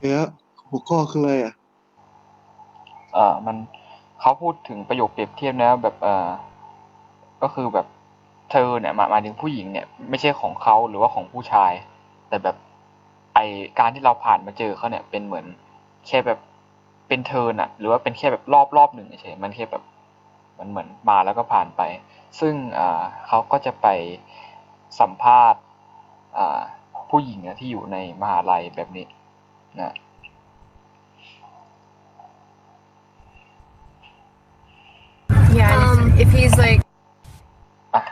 เนี่ยหัวข้อคืออะไรอะ เอ่อมันเขาพูดถึงประโยคเปรียบเทียบนะแบบเอ่อก็คือแบบเธอเนี่ยหมายหมายถึงผู้หญิงเนี่ย ไม่ใช่ของเขาหรือว่าของผู้ชาย แต่แบบไอการที่เราผ่านมาเจอเขาเนี่ยเป็นเหมือนแค่แบบเป็นเธอน่ะ หรือว่าเป็นแค่แบบรอบรอบหนึ่งเฉยมันแค่แบบมันเหมือนมาแล้วก็ผ่านไป ซึ่งอ่าเขาก็จะไปสัมภาษณ์อ่าผู้หญิงอะที่อยู่ในมหาลัยแบบนี้ นะ Yeah, and if, if he's like อะ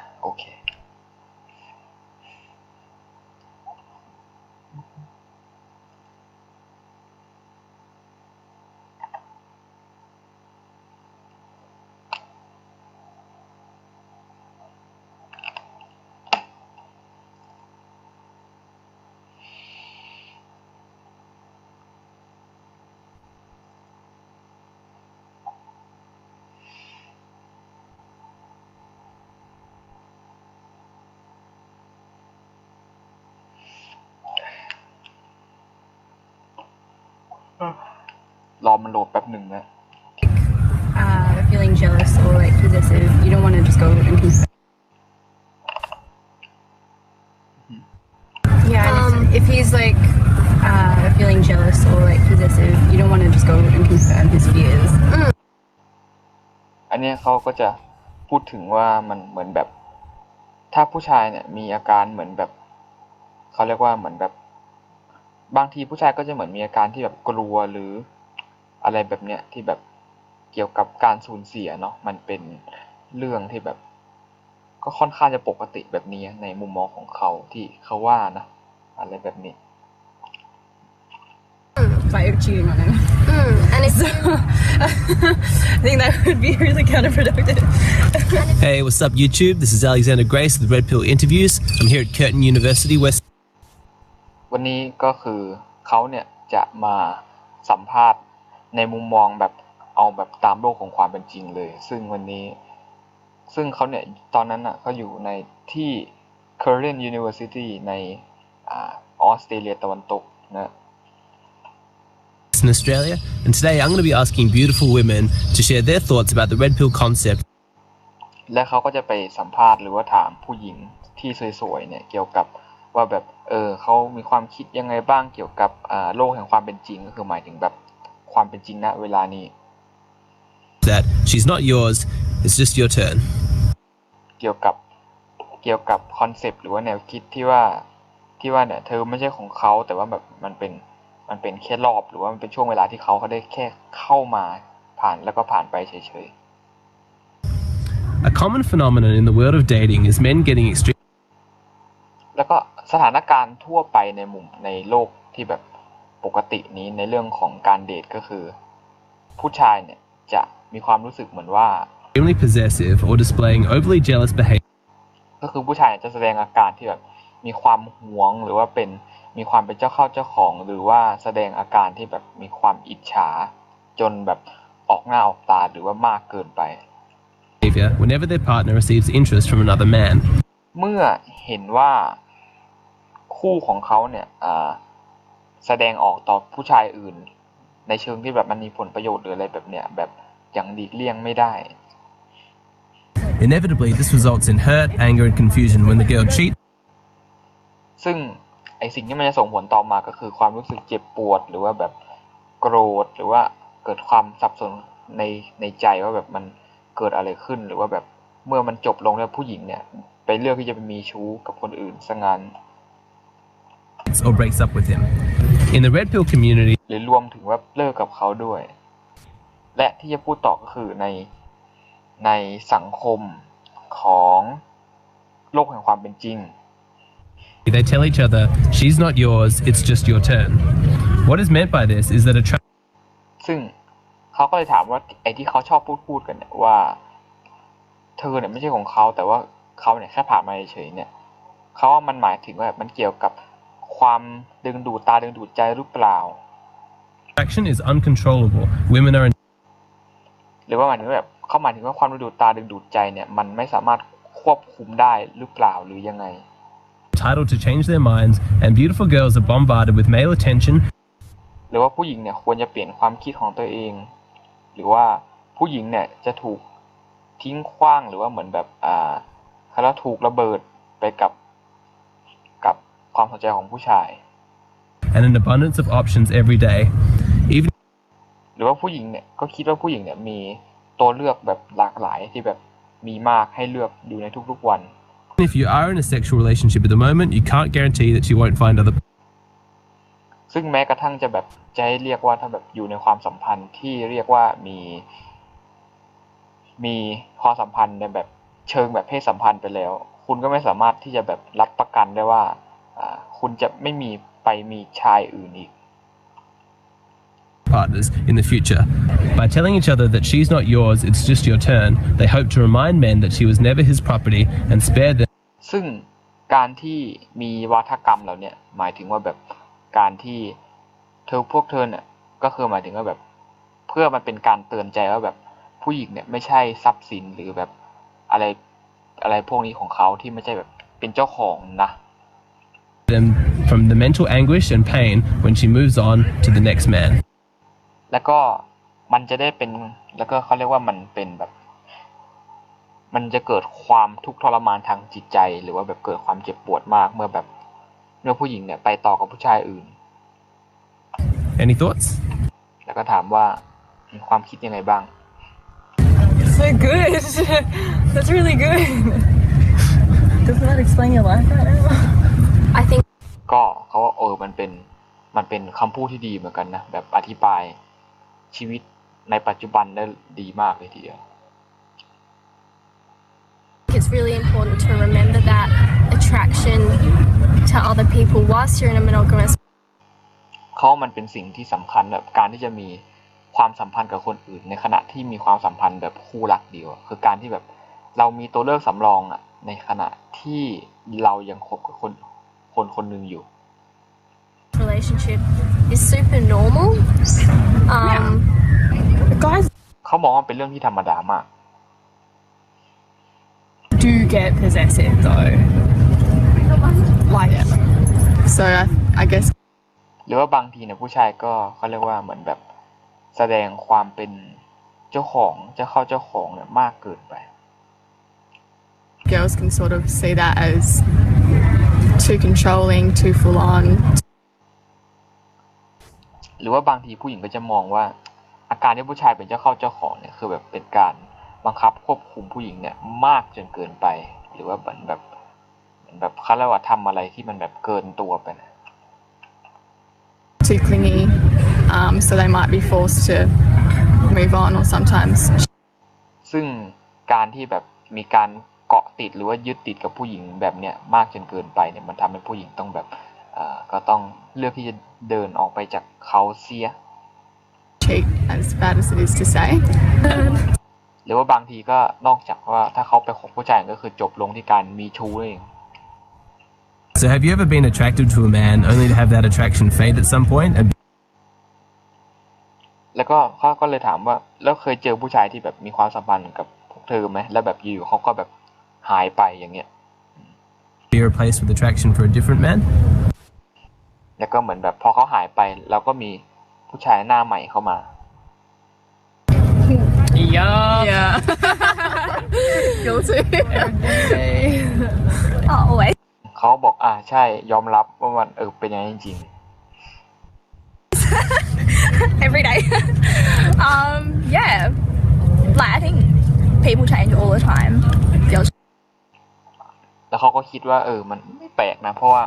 รอมันโหลดแป๊บหนึ่งนะ uh, feeling jealous or like possessive, you don't want to just go and confess. Yeah, and if, if he's like uh, feeling jealous or like possessive, you don't want to just go and confirm his fears. อันเนี้ยเขาก็จะพูดถึงว่ามันเหมือนแบบ ถ้าผู้ชายเนี่ยมีอาการเหมือนแบบ เขาเรียกว่าเหมือนแบบ บางทีผู้ชายก็จะเหมือนมีอาการที่แบบกลัวหรืออะไรแบบเนี้ยที่แบบเกี่ยวกับการสูญเสียเนาะมันเป็นเรื่องที่แบบ ก็ค่อนข้างจะปกติแบบนี้ในมุมมองของเขาที่เขาว่านะอะไรแบบนี้ By cheating on him. and it's I think that would be really counterproductive. Hey, what's up, YouTube? This is Alexander Grace with Red Pill Interviews. I'm here at Curtin University, West. วันนี้ก็คือเขาเนี่ยจะมาสัมภาษณ์ในมุมมองแบบเอาแบบตามโลกของความเป็นจริงเลย ซึ่งวันนี้ ซึ่งเขาเนี่ยตอนนั้นอะเขาอยู่ในที่ Curtin University ในอ่าออสเตรเลียตะวันตกนะ in Australia, and today I'm going to be asking beautiful women to share their thoughts about the red pill concept และเขาก็จะไปสัมภาษณ์หรือว่าถามผู้หญิงที่สวยๆเนี่ยเกี่ยวกับว่าแบบ เออเขามีความคิดยังไงบ้างเกี่ยวกับอ่าโลกแห่งความเป็นจริงก็คือหมายถึงแบบความเป็นจริงณเวลานี้ that she's not yours, it's just your turn. เกี่ยวกับเกี่ยวกับคอนเซปต์หรือว่าแนวคิดที่ว่าที่ว่าเนี่ยเธอไม่ใช่ของเขาแต่ว่าแบบมันเป็นมันเป็นแค่รอบหรือว่ามันเป็นช่วงเวลาที่เขาเขาได้แค่เข้ามาผ่านแล้วก็ผ่านไปเฉย A common phenomenon in the world of dating is men getting extreme ๆ แล้วก็สถานการณ์ทั่วไปในมุมในโลกที่แบบปกตินี้ในเรื่องของการเดทก็คือ ผู้ชายเนี่ยจะมีความรู้สึกเหมือนว่า possessive or displaying overly jealous behavior ก็คือผู้ชายจะแสดงอาการที่แบบมีความหวงหรือว่าเป็นมีความเป็นเจ้าเข้าเจ้าของ หรือว่าแสดงอาการที่แบบมีความอิจฉา จนแบบออกหน้าออกตาหรือว่ามากเกินไป whenever their partner receives interest from another man. เมื่อเห็นว่า คู่ของเขาเนี่ยอ่าแสดงออกต่อผู้ชายอื่น ในเชิงที่แบบมันมีผลประโยชน์หรืออะไรแบบเนี้ยแบบอย่างดีกเลี่ยงไม่ได้ Inevitably, this results in hurt, anger, and confusion when the girl cheats ซึ่งไอสิ่งที่มันจะส่งผลต่อมาก็คือความรู้สึกเจ็บปวดหรือว่าแบบโกรธหรือว่าเกิดความสับสนในในใจว่าแบบมันเกิดอะไรขึ้นหรือว่าแบบเมื่อมันจบลงแล้วผู้หญิงเนี่ยไปเลือกที่จะไปมีชู้กับคนอื่นซะงั้น or breaks up with him. In the red pill community, หรือรวมถึงว่าเลิกกับเขาด้วย และที่จะพูดต่อก็คือในในสังคมของโลกแห่งความเป็นจริง they tell each other, she's not yours, it's just your turn. What is meant by this is that a tra- ซึ่งเขาก็เลยถามว่าไอ้ที่เขาชอบพูดพูดกันเนี่ยว่า เธอเนี่ยไม่ใช่ของเขาแต่ว่าเขาเนี่ยแค่ผ่านมาเฉยๆเนี่ยเขาว่ามันหมายถึงว่ามันเกี่ยวกับ ความดึงดูดตาดึงดูดใจหรือเปล่า attraction is uncontrollable. Women are หรือว่าหมายถึงว่าแบบเขาหมายถึงว่าความดึงดูดตาดึงดูดใจเนี่ยมันไม่สามารถควบคุมได้หรือเปล่าหรือยังไง entitled to change their minds, and beautiful girls are bombarded with male attention หรือว่าผู้หญิงเนี่ยควรจะเปลี่ยนความคิดของตัวเอง หรือว่าผู้หญิงเนี่ยจะถูกทิ้งขว้างหรือว่าเหมือนแบบอ่าเขาเรียกว่าถูกระเบิดไปกับกับ ความสนใจของผู้ชาย and an abundance of options every day. Even หรือว่าผู้หญิงเนี่ยก็คิดว่าผู้หญิงเนี่ยมีตัวเลือกแบบหลากหลายที่แบบมีมากให้เลือกอยู่ในทุกๆวัน if you are in a sexual relationship at the moment, you can't guarantee that you won't find other ซึ่งแม้กระทั่งจะแบบจะให้เรียกว่าถ้าแบบอยู่ในความสัมพันธ์ที่เรียกว่ามี มีความสัมพันธ์ในแบบเชิงแบบเพศสัมพันธ์ไปแล้ว คุณก็ไม่สามารถที่จะแบบรับประกันได้ว่าอ่า คุณจะไม่มีไปมีชายอื่นอีก partners in the future. By telling each other that she's not yours, it's just your turn, they hope to remind men that she was never his property and spare them ซึ่งการที่มีวาทกรรมเหล่าเนี้ยหมายถึงว่าแบบการที่เธอพวกเธอเนี่ยก็คือหมายถึงว่าแบบ เพื่อมันเป็นการเตือนใจว่าแบบผู้หญิงเนี่ยไม่ใช่ทรัพย์สินหรือแบบอะไรอะไรพวกนี้ของเขาที่ไม่ใช่แบบเป็นเจ้าของนะ them from the mental anguish and pain when she moves on to the next man. แล้วก็มันจะได้เป็นแล้วก็เขาเรียกว่ามันเป็นแบบ มันจะเกิดความทุกข์ทรมานทางจิตใจ หรือว่าแบบเกิดความเจ็บปวดมากเมื่อแบบเมื่อผู้หญิงเนี่ยไปต่อกับผู้ชายอื่น Any thoughts? แล้วก็ถามว่ามีความคิดยังไงบ้าง So good. That's really good. Doesn't that explain your life right now? I think ก็เขาว่าเออมันเป็นมันเป็นคำพูดที่ดีเหมือนกันนะ แบบอธิบายชีวิตในปัจจุบันได้ดีมากเลยทีเดียว it's really important to remember that attraction to other people whilst you're in a monogamous เขาว่ามันเป็นสิ่งที่สำคัญแบบการที่จะมีความสัมพันธ์กับคนอื่น ในขณะที่มีความสัมพันธ์แบบคู่รักเดียวอะคือการที่แบบเรามีตัวเลือกสำรองอะในขณะที่เรายังคบกับคน คนคนหนึ่งอยู่ relationship is super normal. Um, Guys เขามองว่าเป็นเรื่องที่ธรรมดามาก do get possessive though. Like, so I, I guess หรือว่าบางทีเนี่ยผู้ชายก็เขาเรียกว่าเหมือนแบบแสดงความเป็นเจ้าของเจ้าเข้าเจ้าของเนี่ยมากเกินไป girls can sort of see that as too controlling, too full on. หรือว่าบางทีผู้หญิงก็จะมองว่า อาการที่ผู้ชายเป็นเจ้าเข้าเจ้าของเนี่ยคือแบบเป็นการบังคับควบคุมผู้หญิงเนี่ยมากจนเกินไป หรือว่าเหมือนแบบเหมือนแบบเขาเรียกว่าทำอะไรที่มันแบบเกินตัวไปนะ too clingy, um, so they might be forced to move on or sometimes ซึ่งการที่แบบมีการ เกาะติดหรือว่ายึดติดกับผู้หญิงแบบเนี้ยมากจนเกินไปเนี่ยมันทำให้ผู้หญิงต้องแบบเอ่อก็ต้องเลือกที่จะเดินออกไปจากเขาเสีย cheat, as bad as it is to say. หรือว่าบางทีก็นอกจากว่าถ้าเขาไปคบผู้ชายก็คือจบลงที่การมีชู้เอง So, have you ever been attracted to a man only to have that attraction fade at some point and แล้วก็เขาก็เลยถามว่าแล้วเคยเจอผู้ชายที่แบบมีความสัมพันธ์กับพวกเธอไหมแล้วแบบอยู่ๆเขาก็แบบ หายไปอย่างเงี้ย be replaced with attraction for a different man? แล้วก็เหมือนแบบพอเขาหายไปเราก็มีผู้ชายหน้าใหม่เข้ามา Yeah. Guilty. oh, always. เขาบอกอ่าใช่ยอมรับว่ามันเออเป็นอย่างนั้นจริง every day. um, yeah. Like I think people change all the time. Girls ๆแล้วเขาก็คิดว่าเออ มันไม่แปลกนะ เพราะว่า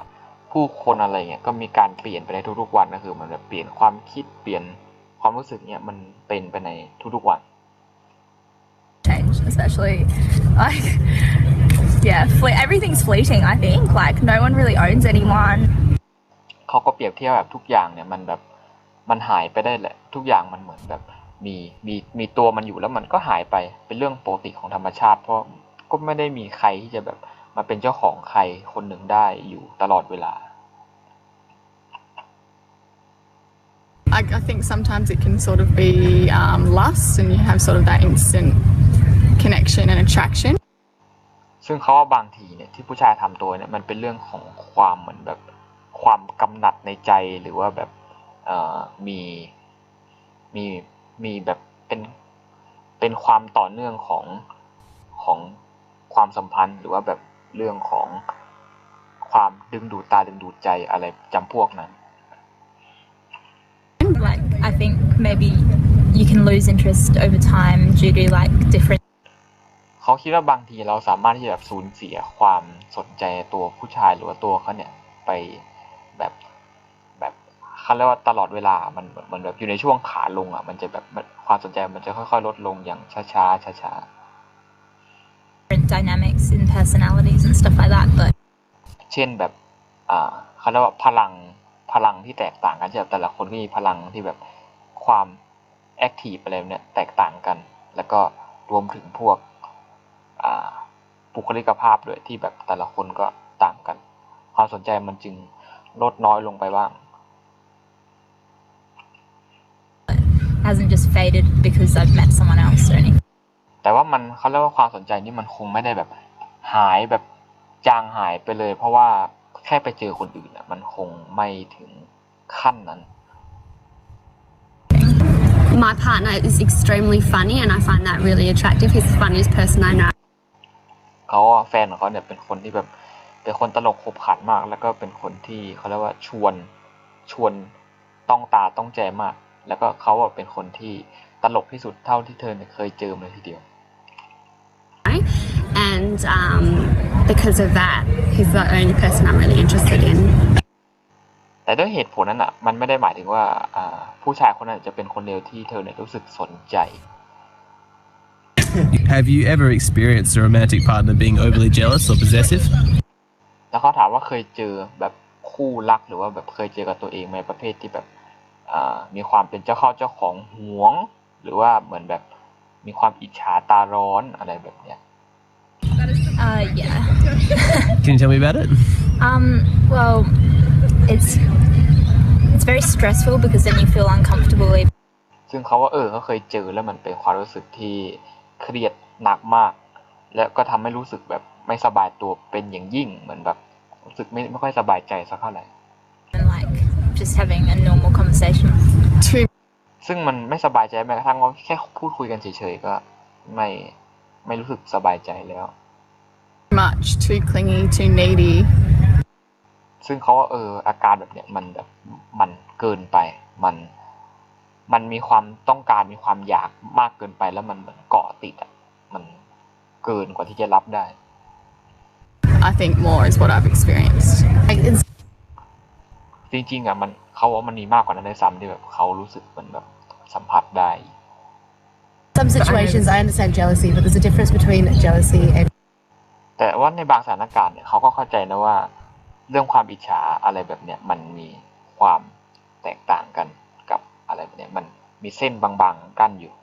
ผู้คนอะไรเงี้ยก็มีการเปลี่ยนไปในทุกๆวันก็คือมันแบบเปลี่ยนความคิดเปลี่ยนความรู้สึกเนี่ยมันเป็นไปในทุกๆวัน change, especially like yeah, fle- everything's fleeting. I think like no one really owns anyone. เขาก็เปรียบเทียบแบบทุกอย่างเนี่ยมันแบบมันหายไปได้แหละ ทุกอย่างมันเหมือนแบบมีมีมีตัวมันอยู่แล้วมันก็หายไปเป็นเรื่องปกติของธรรมชาติ เพราะก็ไม่ได้มีใครที่จะแบบ มาเป็นเจ้าของใครคนหนึ่งได้อยู่ตลอดเวลา I, I think sometimes it can sort of be um, lust and you have sort of that instant connection and attraction. ซึ่งเขาว่าบางทีเนี่ยที่ผู้ชายทำตัวเนี่ยมันเป็นเรื่องของความเหมือนแบบความกำหนัดในใจหรือว่าแบบเอ่อมีมีมีแบบเป็นเป็นความต่อเนื่องของของความสัมพันธ์หรือว่าแบบ เรื่องของความดึงดูดตาดึงดูดใจอะไรจำพวกนั้น Like, I think maybe you can lose interest over time due to like different เขาคิดว่าบางทีเราสามารถที่จะแบบสูญเสียความสนใจตัวผู้ชายหรือว่าตัวเขาเนี่ยไปแบบแบบเขาเรียกว่าตลอดเวลา มันเหมันแบบอยู่ในช่วงขาลงอะ มันจะแบบมันความสนใจมันจะค่อยๆ ลดลงอย่างช้าๆช้า dynamics in personalities and stuff like that. But ๆเช่นแบบอ่าเขาเรียกว่าพลังพลังที่แตกต่างกันใช่ไหมแต่ละคนก็มีพลังที่แบบความแอคทีฟอะไรเนี่ยแตกต่างกัน แล้วก็รวมถึงพวกอ่าบุคลิกภาพด้วยที่แบบแต่ละคนก็ต่างกัน ความสนใจมันจึงลดน้อยลงไปบ้าง hasn't just faded because I've met someone else or anything. แต่ว่ามันเขาเรียกว่าความสนใจนี่มันคงไม่ได้แบบหายแบบจางหายไปเลย เพราะว่าแค่ไปเจอคนอื่นอะมันคงไม่ถึงขั้นนั้น My partner is extremely funny, and I find that really attractive. He's the funniest person I know. เขาอะแฟนของเขาเนี่ยเป็นคนที่แบบเป็นคนตลกขบขันมาก แล้วก็เป็นคนที่เขาเรียกว่าชวนชวนต้องตาต้องใจมาก แล้วก็เขาอะเป็นคนที่ ตลกที่สุดเท่าที่เธอเนี่ยเคยเจอมาเลยทีเดียว And um, because of that, he's the only person I'm really interested in. แต่ด้วยเหตุผลนั้นอะมันไม่ได้หมายถึงว่าอ่าผู้ชายคนนั้นจะเป็นคนเลวที่เธอเนี่ยรู้สึกสนใจ Have you ever experienced a romantic partner being overly jealous or possessive? แล้วเขาถามว่าเคยเจอแบบคู่รักหรือว่าแบบเคยเจอกับตัวเองไหมประเภทที่แบบอ่ามีความเป็นเจ้าเข้าเจ้าของหวง หรือว่าเหมือนแบบมีความอิจฉาตาร้อนอะไรแบบเนี้ย Uh, yeah. Can you tell me about it? Um, well, it's it's very stressful because then you feel uncomfortable. even- ซึ่งเขาว่าเออเขาเคยเจอแล้วมันเป็นความรู้สึกที่เครียดหนักมาก และก็ทำให้รู้สึกแบบไม่สบายตัวเป็นอย่างยิ่งเหมือนแบบรู้สึกไม่ไม่ค่อยสบายใจสักเท่าไหร่ And like just having a normal conversation. Too ซึ่งมันไม่สบายใจแม้กระทั่งว่าแค่พูดคุยกันเฉยๆก็ไม่ไม่รู้สึกสบายใจแล้ว much, too clingy, too needy. ซึ่งเขาว่าเอออาการแบบเนี้ยมันแบบมันเกินไปมันมันมีความต้องการมีความอยากมากเกินไปแล้วมันเหมือนเกาะติดอะมันเกินกว่าที่จะรับได้ I think more is what I've experienced. Like, it's จริงๆอะมันเขาว่ามันมีมากกว่านั้นในซ้ำที่แบบเขารู้สึกเหมือนแบบ สัมผัสได้ some situations I understand jealousy, but there's a difference between jealousy and แต่ว่าในบางสถานการณ์เนี่ยเขาก็เข้าใจนะว่า เรื่องความอิจฉาอะไรแบบเนี้ยมันมีความแตกต่างกันกับอะไรแบบเนี้ยมันมีเส้นบางๆกั้นอยู่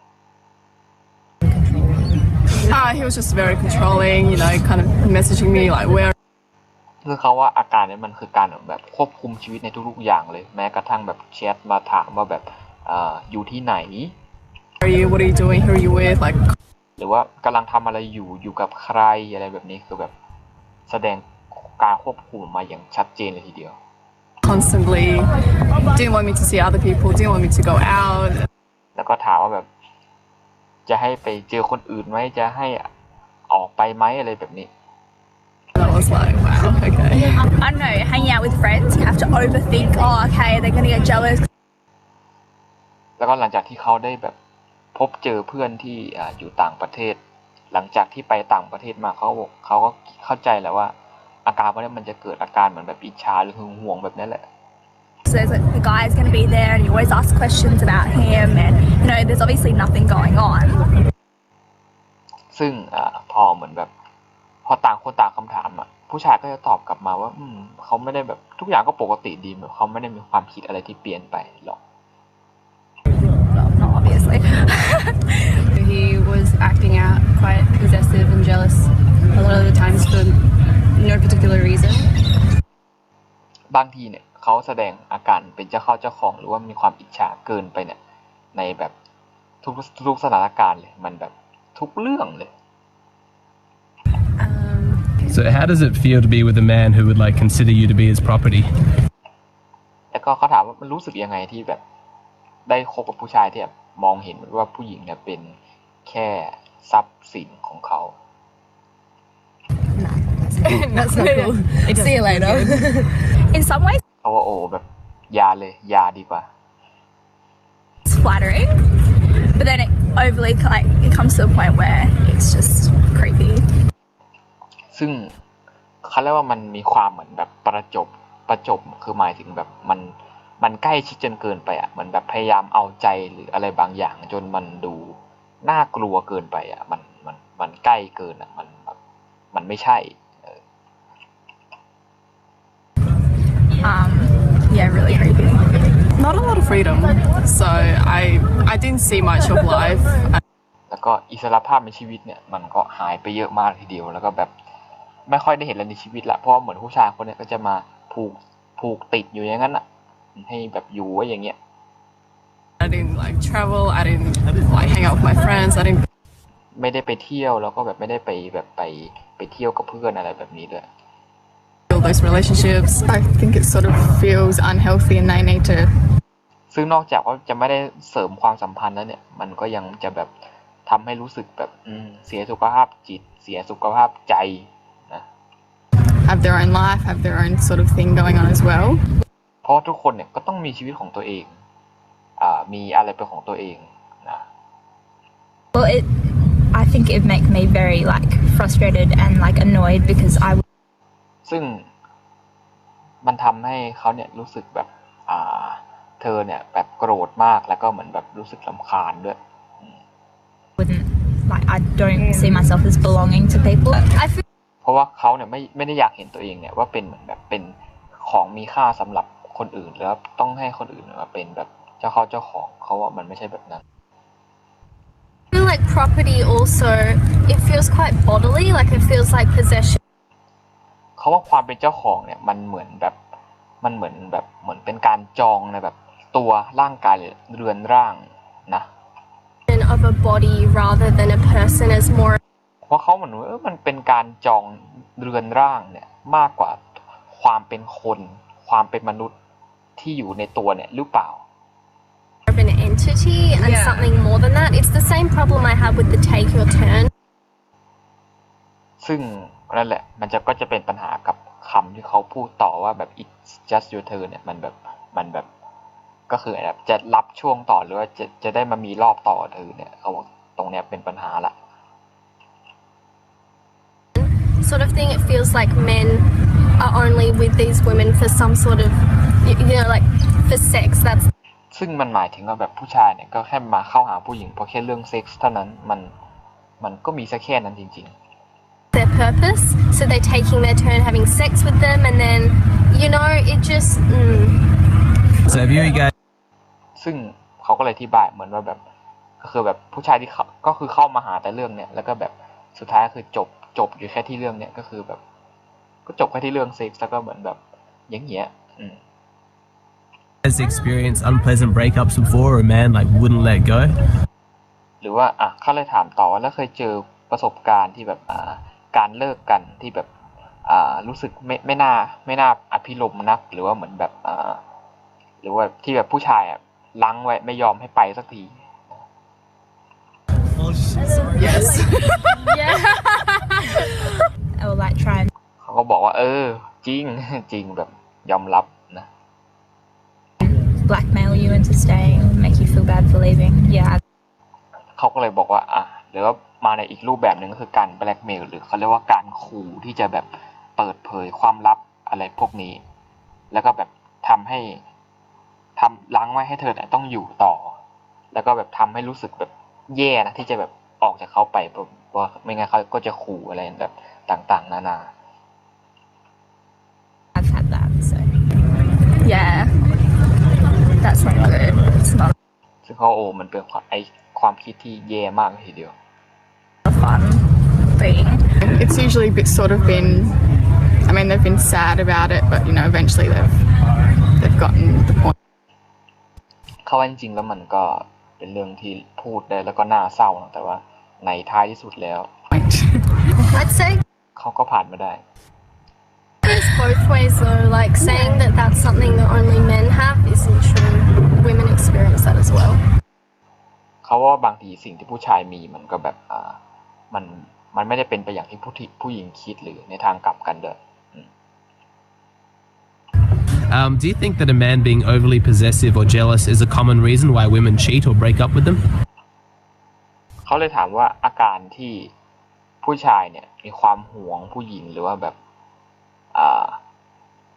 Uh, he was just very controlling, you know, kind of messaging me like, where คือเขาว่าอาการเนี้มันคือการแบบควบคุมชีวิตในทุกๆอย่างเลย แม้กระทั่งแบบแชทมาถามว่าแบบเอ่ออยู่ที่ไหน are you, what are you doing, who are you with, like หรือว่ากำลังทำอะไรอยู่อยู่กับใครอะไรแบบนี้คือแบบแสดงการควบคุมออกมาอย่างชัดเจนเลยทีเดียว constantly didn't want me to see other people, didn't want me to go out. แล้วก็ถามว่าแบบ จะให้ไปเจอคนอื่นไหมจะให้ออกไปไหมอะไรแบบนี้ And I was like, wow, okay. I don't know, hanging out with friends, you have to overthink, oh, okay, they're gonna get jealous. แล้วก็หลังจากที่เขาได้แบบพบเจอเพื่อนที่อ่าอยู่ต่างประเทศ หลังจากที่ไปต่างประเทศมาเขาบอกเขาก็เข้าใจแหละว่า อาการพวกนี้มันจะเกิดอาการเหมือนแบบอิจฉาหรือหึงหวงแบบนี้แหละ So there's like the guy's gonna be there and you always ask questions about him and you know, there's obviously nothing going on. ซึ่งอ่าพอเหมือนแบบ พอต่างคนต่างคำถามอะผู้ชายก็จะตอบกลับมาว่า อืมเขาไม่ได้แบบทุกอย่างก็ปกติดีแบบเขาไม่ได้มีความคิดอะไรที่เปลี่ยนไปหรอก Well, not obviously. he was acting out quite possessive and jealous a lot of the times for no particular reason. บางทีเนี่ยเขาแสดงอาการเป็นเจ้าเข้าเจ้าของหรือว่ามีความอิจฉาเกินไปเนี่ยในแบบทุกทุกสถานการณ์เลยมันแบบทุกเรื่องเลย Um, So, how does it feel to be with a man who would like consider you to be his property? แล้วก็เขาถามว่ามันรู้สึกยังไงที่แบบ ได้คบกับผู้ชายที่แบบมองเห็นว่าผู้หญิงเนี่ยเป็นแค่ทรัพย์สินของเขา That's not cool. See you later. In some ways, เขาว่าโอ้แบบอยาเลยอยาดีกว่า it's flattering, but then it overly like it comes to a point where it's just creepy. ซึ่งเขาเรียกว่ามันมีความเหมือนแบบประจบประจบคือหมายถึงแบบมัน มันใกล้ชิดจนเกินไปอะเหมือนแบบพยายามเอาใจหรืออะไรบางอย่าง จนมันดูน่ากลัวเกินไปอะมันมันมันใกล้เกินอะมันแบบมันไม่ใช่เออ Um, yeah, really creepy. Not a lot of freedom. So I I didn't see much of life. แล้วก็อิสรภาพในชีวิตเนี่ยมันก็หายไปเยอะมากทีเดียวแล้วก็แบบไม่ค่อยได้เห็นอะไรในชีวิตละเพราะว่าเหมือนผู้ชายคนเนี้ยก็จะมาผูกผูกติดอยู่อย่างนั้นอะ ให้แบบอยู่ไว้อย่างเงี้ย I didn't like travel. I didn't like hang out with my friends. I didn't ไม่ได้ไปเที่ยวแล้วก็แบบไม่ได้ไปแบบไปไปเที่ยวกับเพื่อนอะไรแบบนี้ด้วย build those relationships. I think it sort of feels unhealthy, and they need to ซึ่งนอกจากว่าจะไม่ได้เสริมความสัมพันธ์แล้วเนี่ย มันก็ยังจะแบบทำให้รู้สึกแบบอืมเสียสุขภาพจิต เสียสุขภาพใจนะ have their own life, have their own sort of thing going on as well. เพราะว่าทุกคนเนี่ยก็ต้องมีชีวิตของตัวเองอ่ามีอะไรเป็นของตัวเองนะ Well, it I think it make me very like frustrated and like annoyed because I ซึ่งมันทำให้เขาเนี่ยรู้สึกแบบอ่าเธอเนี่ยแบบโกรธมากแล้วก็เหมือนแบบรู้สึกลำคาญด้วย wouldn't like I don't see myself as belonging to people. I feel เพราะว่าเขาเนี่ยไม่ไม่ได้อยากเห็นตัวเองเนี่ยว่าเป็นเหมือนแบบเป็นของมีค่าสำหรับ คนอื่นแล้วต้องให้คนอื่นมาเป็นแบบเจ้าเข้าเจ้าของเขาว่ามันไม่ใช่แบบนั้น feel like property also it feels quite bodily like it feels like possession เขาว่าความเป็นเจ้าของเนี่ยมันเหมือนแบบมันเหมือนแบบเหมือนเป็นการจองในแบบตัวร่างกายหรือเรือนร่างนะ of a body rather than a person as more เพราะเขาเหมือนว่าเออมันเป็นการจองเรือนร่างเนี่ยมากกว่าความเป็นคน ความเป็นมนุษย์ ที่อยู่ในตัวเนี่ยหรือเปล่า of an entity and Yeah. something more than that it's the same problem I have with the take your turn ซึ่งนั่นแหละ มันจะก็จะเป็นปัญหากับคำที่เขาพูดต่อว่าแบบ it's just your turn เนี่ยมันแบบมันแบบก็คือแบบจะรับช่วงต่อหรือว่าจะจะได้มามีรอบต่อเธอเนี่ยเขาบอกตรงเนี้ยเป็นปัญหาละ sort of thing it feels like men are only with these women for some sort of you, you know like for sex that's ซึ่งมันหมายถึงว่าแบบผู้ชายเนี่ยก็แค่มาเข้าหาผู้หญิงเพราะแค่เรื่องเซ็กส์เท่านั้นมันมันก็มีสักแค่นั้นจริง their purpose so they're taking their turn having sex with them and then you know it just mm, So have you guys ๆซึ่งเขาก็เลยอธิบายเหมือนว่าแบบก็คือแบบผู้ชายที่เขาก็คือเข้ามาหาแต่เรื่องเนี่ยแล้วก็แบบสุดท้ายก็คือจบจบอยู่แค่ที่เรื่องเนี่ยก็คือแบบ ก็จบแค่ที่เรื่องเซ็กส์แล้วก็เหมือนแบบอย่างเงี้ยอืม experienced unpleasant breakups before or a man like wouldn't let go? หรือว่าอะเขาเลยถามต่อว่าแล้วเคยเจอประสบการณ์ที่แบบอ่าการเลิกกันที่แบบอ่ารู้สึกไม่ไม่น่าไม่น่าอภิรมย์นัก หรือว่าเหมือนแบบอ่าหรือว่าที่แบบผู้ชายอะลังไว้ไม่ยอมให้ไปสักที Yes. or like try and เขาก็บอกว่า เออ จริงจริงแบบยอมรับนะ blackmail you into staying, make you feel bad for leaving. Yeah, เขาก็เลยบอกว่าอะหรือว่ามาในอีกรูปแบบหนึ่งก็คือการแบล็กเมลหรือเขาเรียกว่าการขู่ที่จะแบบเปิดเผยความลับอะไรพวกนี้ แล้วก็แบบทำให้ทำล้างไว้ให้เธอเนี่ยต้องอยู่ต่อ แล้วก็แบบทำให้รู้สึกแบบแย่นะที่จะแบบออกจากเขาไปเพราะว่าไม่งั้นเขาก็จะขู่อะไรแบบต่างๆ นานา I've had that. So yeah, that's not good. It's not ซึ่งเขาโอ้มันเป็นความไอความคิดที่แย่มากเลยทีเดียว a fun thing. It's usually bit sort of been. I mean, they've been sad about it, but you know, eventually they've they've gotten the point. เขาว่าจริงๆแล้วมันก็เป็นเรื่องที่พูดได้แล้วก็น่าเศร้านะแต่ว่าในท้ายที่สุดแล้ว I'd say เขาก็ผ่านมาได้ it's it's both ways though. Like saying that that's something that only men have isn't true. Women experience that as well. เขาว่าบางทีสิ่งที่ผู้ชายมีมันก็แบบอ่ามันมันไม่ได้เป็นไปอย่างที่ผู้ที่ผู้หญิงคิดหรือในทางกลับกันด้วย Um, do you think that a man being overly possessive or jealous is a common reason why women cheat or break up with them? เขาเลยถามว่าอาการที่ผู้ชายเนี่ยมีความหวงผู้หญิงหรือว่าแบบอ่า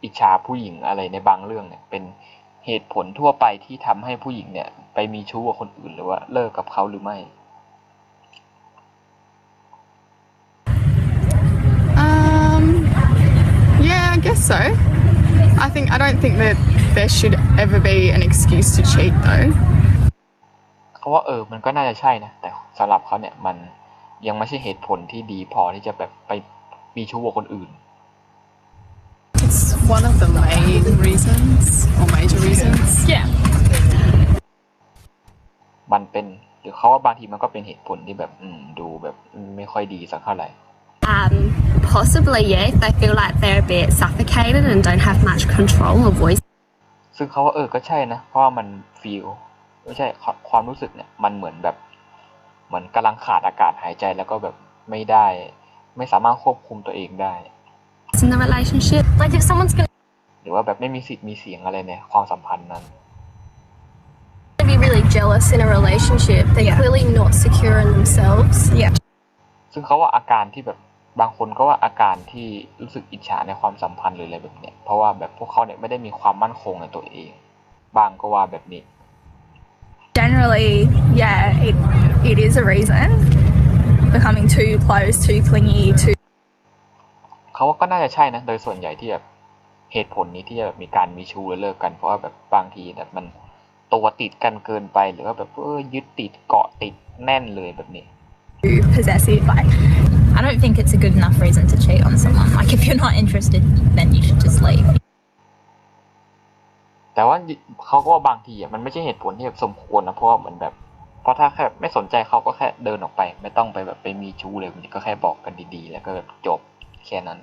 อิจฉาผู้หญิงอะไรในบางเรื่องเนี่ยเป็น เหตุผลทั่วไปที่ทำให้ผู้หญิงเนี่ย ไปมีชู้กับคนอื่นหรือว่าเลิกกับเขาหรือไม่ Um, yeah, I guess so. I think I don't think that there should ever be an excuse to cheat though. เขาว่าเออมันก็น่าจะใช่นะ แต่สำหรับเขาเนี่ยมันยังไม่ใช่เหตุผลที่ดีพอที่จะแบบไปมีชู้กับคนอื่น It's one of the main reasons or major reasons. Yeah. มันเป็นหรือเขาว่าบางทีมันก็เป็นเหตุผลที่แบบอืมดูแบบไม่ค่อยดีสักเท่าไหร่ Um, possibly, yeah, if they feel like they're a bit suffocated and don't have much control or voice ซึ่งเขาว่าเออก็ใช่นะ เพราะว่ามันฟีลไม่ใช่ความความรู้สึกเนี่ยมันเหมือนแบบเหมือนกำลังขาดอากาศหายใจแล้วก็แบบไม่ได้ ไม่สามารถควบคุมตัวเองได้ in the relationship. Like if someone's gonna หรือว่าแบบไม่มีสิทธิ์มีเสียงอะไรในความสัมพันธ์นั้น be really jealous in a relationship, they're Yeah. clearly not secure in themselves. Yeah. ซึ่งเขาว่าอาการที่แบบบางคนก็ว่าอาการที่รู้สึกอิจฉาในความสัมพันธ์หรืออะไรแบบเนี้ยเพราะว่าแบบพวกเขาเนี่ยไม่ได้มีความมั่นคงในตัวเอง บางก็ว่าแบบนี้ Generally, yeah, it, it is a reason. Becoming too close, too clingy, too เขาว่าก็น่าจะใช่นะ โดยส่วนใหญ่ที่แบบเหตุผลนี้ที่จะแบบมีการมีชู้หรือเลิกกัน เพราะว่าแบบบางทีแบบมันตัวติดกันเกินไปหรือว่าแบบเออยึดติดเกาะติดแน่นเลยแบบนี้ possessive. Like, I don't think it's a good enough reason to cheat on someone. Like, if you're not interested, then you should just leave. แต่ว่าเขาก็ว่าบางทีอะมันไม่ใช่เหตุผลที่แบบสมควรนะเพราะว่าเหมือนแบบ เพราะถ้าแค่ไม่สนใจเขาก็แค่เดินออกไป ไม่ต้องไปแบบไปมีชู้เลยมันก็แค่บอกกันดีๆ แล้วก็แบบจบ แค่นั้น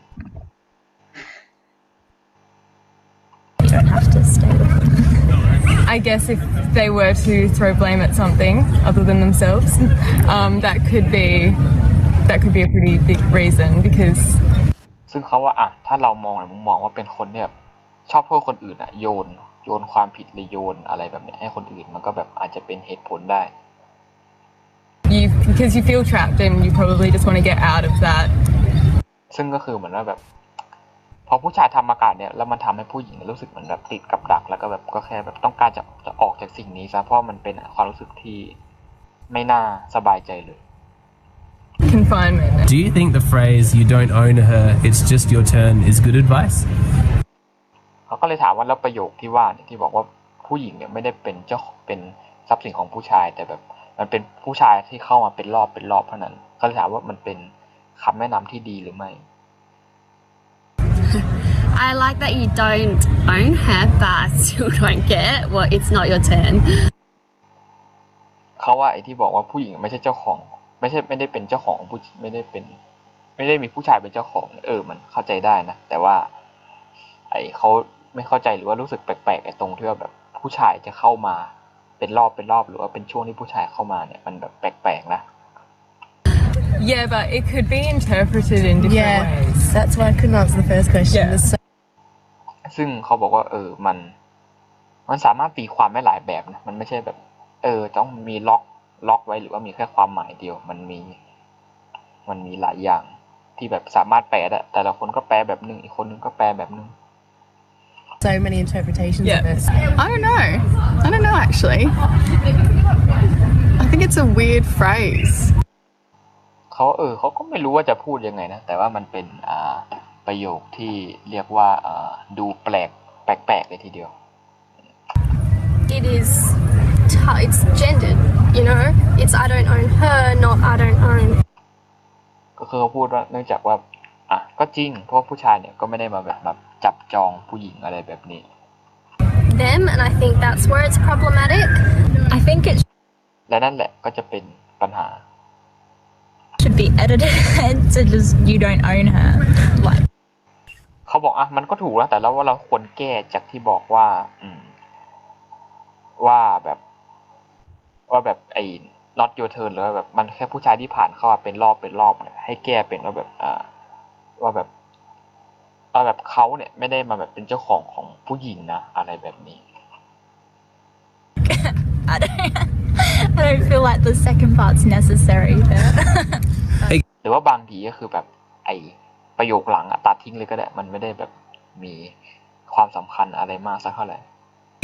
You don't have to stay with them. I guess if they were to throw blame at something other than themselves, um, that could be that could be a pretty big reason because ซึ่งเขาว่าอะถ้าเรามองในมุมมองว่าเป็นคนที่แบบชอบโทษคนอื่นอะโยนโยนความผิดหรือโยนอะไรแบบเนี้ยให้คนอื่นมันก็แบบอาจจะเป็นเหตุผลได้ you because you feel trapped and you probably just want to get out of that ซึ่งก็คือเหมือนว่าแบบ พอผู้ชายทำอาการเนี่ยแล้วมันทำให้ผู้หญิงรู้สึกเหมือนแบบติดกับดัก แล้วก็แบบก็แค่แบบต้องการจะจะออกจากสิ่งนี้ซะเพราะมันเป็นความรู้สึกที่ไม่น่าสบายใจเลย confinement. Do you think the phrase, you don't own her, it's just your turn, is good advice? เขาก็เลยถามว่าแล้วประโยคที่ว่าเนี่ยที่บอกว่าผู้หญิงเนี่ยไม่ได้เป็นเจ้าเป็นทรัพย์สินของผู้ชายแต่แบบมันเป็นผู้ชายที่เข้ามาเป็นรอบเป็นรอบเท่านั้นเขาเลยถามว่ามันเป็น คำแนะนำที่ดีหรือไม่ I like that you don't own her, but still don't get well, it's not your turn. เขาว่าไอ้ที่บอกว่าผู้หญิงไม่ใช่เจ้าของ ไม่ใช่ไม่ได้เป็นเจ้าของผู้ไม่ได้เป็น ไม่ได้มีผู้ชายเป็นเจ้าของ เออมันเข้าใจได้นะ แต่ว่า ไอ้เขาไม่เข้าใจหรือว่ารู้สึกแปลกๆไอ้ตรงที่ว่าแบบผู้ชายจะเข้ามา เป็นรอบเป็นรอบหรือว่าเป็นช่วงที่ผู้ชายเข้ามาเนี่ยมันแบบแปลกๆนะ Yeah, but it could be interpreted in different Yeah, ways. that's why I couldn't answer the first question. Yeah. There's so ซึ่งเขาบอกว่า เออมัน มันสามารถตีความได้หลายแบบนะมันไม่ใช่แบบ เออ ต้องมีล็อกล็อกไว้หรือว่ามีแค่ความหมายเดียว มันมี มันมีหลายอย่าง ที่แบบสามารถแปลได้แต่ละคนก็แปลแบบหนึ่งอีกคนนึงก็แปลแบบหนึ่ง so many interpretations Yeah. of it. I don't know. I don't know actually. I think it's a weird phrase. เขาเออเขาก็ไม่รู้ว่าจะพูดยังไงนะ แต่ว่ามันเป็นอ่าประโยคที่เรียกว่าอ่าดูแปลกแปลกๆเลยทีเดียว It is, t- it's gendered, you know? It's I don't own her, not I don't own ก็คือเขาพูดว่าเนื่องจากว่าอะก็จริงเพราะว่าผู้ชายเนี่ยก็ไม่ได้มาแบบแบบจับจองผู้หญิงอะไรแบบนี้ them, and I think that's where it's problematic. I think it และนั่นแหละก็จะเป็นปัญหา should be edited to just, you don't own her. Like, เขาบอกอะมันก็ถูกแล้วแต่เราว่าเราควรแก้จากที่บอกว่า อืม ว่าแบบ ว่าแบบไอ้ not your turn หรือว่าแบบ มันแค่ผู้ชายที่ผ่านเข้ามาเป็นรอบเป็นรอบเนี่ยให้แก้เป็นว่าแบบอ่าว่าแบบว่าแบบเขาเนี่ย ไม่ได้มาแบบเป็นเจ้าของของผู้หญิงนะ อะไรแบบนี้ I don't, I don't feel like the second part's necessary there. หรือว่าบางทีก็คือแบบไอประโยคหลังอะตัดทิ้งเลยก็ได้ มันไม่ได้แบบมีความสำคัญอะไรมากสักเท่าไหร่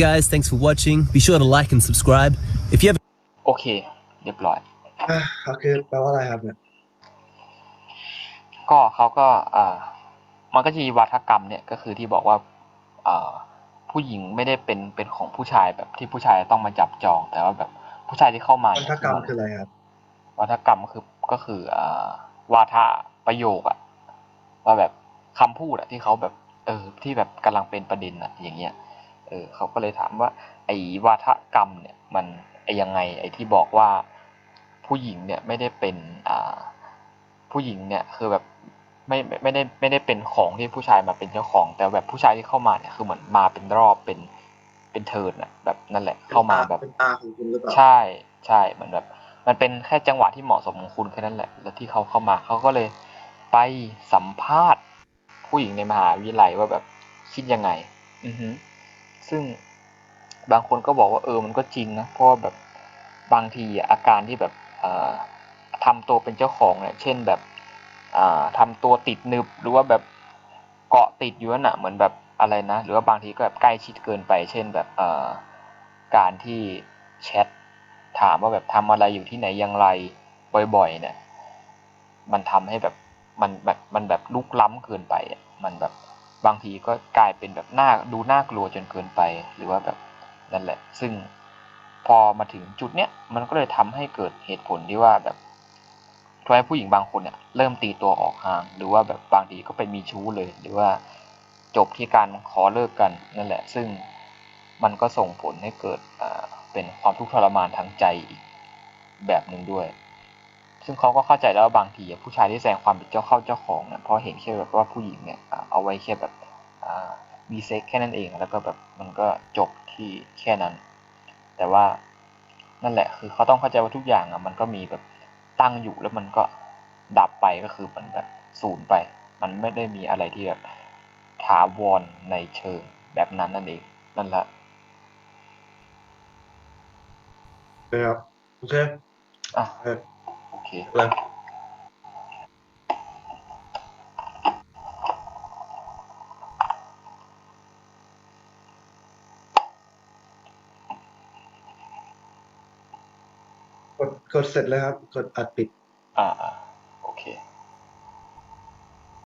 Guys, thanks for watching. Be sure to like and subscribe. If you have โอเค เรียบร้อย อะเขาคือแปลว่าอะไรครับเนี่ย ก็เขาก็อ่ามันก็จะมีวัฒกรรมเนี่ยก็คือที่บอกว่าอ่าผู้หญิงไม่ได้เป็นเป็นของผู้ชายแบบที่ผู้ชายต้องมาจับจอง แต่ว่าแบบ ผู้ชายที่เข้ามาวัเนี่ยฒกรรมคืออะไรครับวัฒกรรมก็คือก็คืออ่าวาทะประโยคอะว่าแบบคำพูดอะที่เขาแบบ เออ ที่แบบกำลังเป็นประเด็นอะอย่างเงี้ย เออเขาก็เลยถามว่า ไอ้วาทกรรมเนี่ย มันไอ้ยังไง ไอ้ที่บอกว่าผู้หญิงเนี่ยไม่ได้เป็นอ่าผู้หญิงเนี่ยคือแบบไม่ไม่ไม่ได้ไม่ได้เป็นของที่ผู้ชายมาเป็นเจ้าของ แต่แบบผู้ชายที่เข้ามาเนี่ยคือเหมือนมาเป็นรอบเป็น เป็นเทิร์นอะแบบนั่นแหละ เข้ามาแบบเป็นตาของคุณหรือเปล่าใช่ใช่เหมือนแบบ มันเป็นแค่จังหวะที่เหมาะสมของคุณแค่นั้นแหละ แล้วที่เขาเข้ามาเขาก็เลยไปสัมภาษณ์ ผู้หญิงในมหาวิทยาลัยว่าแบบคิดยังไง อือฮึซึ่งบางคนก็บอกว่าเออมันก็จริงนะเพราะว่าแบบบางทีอะอาการที่แบบเอ่อทำตัวเป็นเจ้าของเนี่ยเช่นแบบอ่าทำตัวติดหนึบหรือว่าแบบเกาะติดอยู่นั่นน่ะเหมือนแบบ อะไรนะ หรือว่าบางทีก็แบบใกล้ชิดเกินไป เช่นแบบเอ่อการที่แชทถามว่าแบบทำอะไรอยู่ที่ไหนอย่างไรบ่อยๆ เนี่ย มันทำให้แบบมันแบบมันแบบลุกล้ำเกินไปอะมันแบบบางทีก็กลายเป็นแบบน่าดูน่ากลัวจนเกินไป หรือว่าแบบนั่นแหละ ซึ่งพอมาถึงจุดเนี้ยมันก็เลยทำให้เกิดเหตุผลที่ว่าแบบทำให้ผู้หญิงบางคนเนี่ยเริ่มตีตัวออกห่าง หรือว่าแบบบางทีก็ไปมีชู้เลย หรือว่า จบที่การขอเลิกกันนั่นแหละ ซึ่งมันก็ส่งผลให้เกิดเป็นความทุกข์ทรมานทางใจอีกแบบหนึ่งด้วย ซึ่งเขาก็เข้าใจแล้วบางทีผู้ชายที่แสดงความเป็นเจ้าเข้าเจ้าของเนี่ยเพราะเห็นแค่แบบว่าผู้หญิงเนี่ยเอาไว้แค่แบบมีเซ็กแค่นั้นเองแล้วก็แบบมันก็จบที่แค่นั้น แต่ว่านั่นแหละ คือเขาต้องเข้าใจว่าทุกอย่างอะมันก็มีแบบตั้งอยู่แล้วมันก็ดับไปก็คือมันแบบศูนย์ไป มันไม่ได้มีอะไรที่แบบาวรในเชิงแบบนั้นนั่นเอง นั่นแหละนะครับโอเคอะเออโอเคเลยกดกดเสร็จแล้วครับ กดอัดปิด อ่าอ่าโอเค